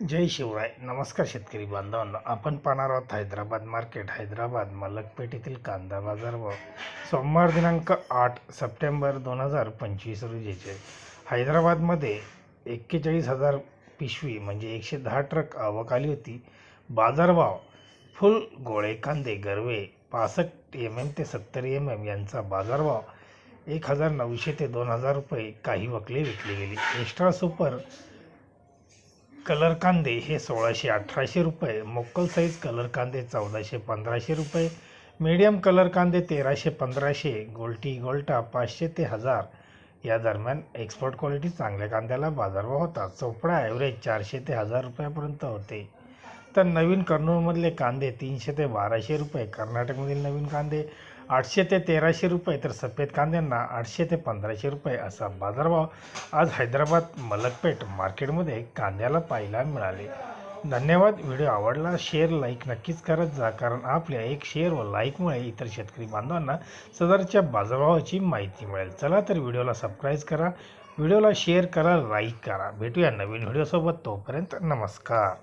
जय शिवराय. नमस्कार शेतकरी बांधवांना. आपण पाहणार आहोत हैदराबाद मार्केट हैदराबाद मलकपेठ येथील कांदा बाजार व सोमवार दिनांक आठ सप्टेंबर दोन हजार पंचवीस रोजीचे. हैदराबादमध्ये एक्केचाळीस हजार पिशवी म्हणजे एकशे दहा ट्रक आवक आली होती. बाजारभाव फुल गोळे कांदे गरवे पासष्ट एम एम ते सत्तर एम एम यांचा बाजारभाव एक हजार नऊशे ते दोन हजार रुपये. काही वकले विकली गेली. एक्स्ट्रा सुपर कलर कांदे हे सोळाशे अठराशे रुपये मोक्कल साईज कलर कांदे चौदाशे पंधराशे रुपये मीडियम कलर कांदे तेराशे पंधराशे गोल्टी गोल्टा पाचशे ते हजार. या दरम्यान एक्सपोर्ट क्वालिटी चांगल्या कांद्याला बाजारभाव होता चोपडा ॲव्हरेज चारशे ते हजार रुपयापर्यंत होते. तर नवीन कर्नूलमधले कांदे तीनशे ते बाराशे रुपये कर्नाटकमधील नवीन कांदे आठशे ते तेराशे रुपये. तर सफेद कांद्यांना आठशे ते पंधराशे रुपये असा बाजारभाव आज हैदराबाद मलकपेठ मार्केटमध्ये कांद्याला पाहायला मिळाले. धन्यवाद. व्हिडिओ आवडला शेअर लाईक नक्कीच करत जा कारण आपल्या एक शेअर व लाईकमुळे इतर शेतकरी बांधवांना सदरच्या बाजारभावाची माहिती मिळेल. चला तर व्हिडिओला सबस्क्राईब करा. व्हिडिओला शेअर करा लाईक करा. भेटूया नवीन व्हिडिओसोबत. तोपर्यंत नमस्कार.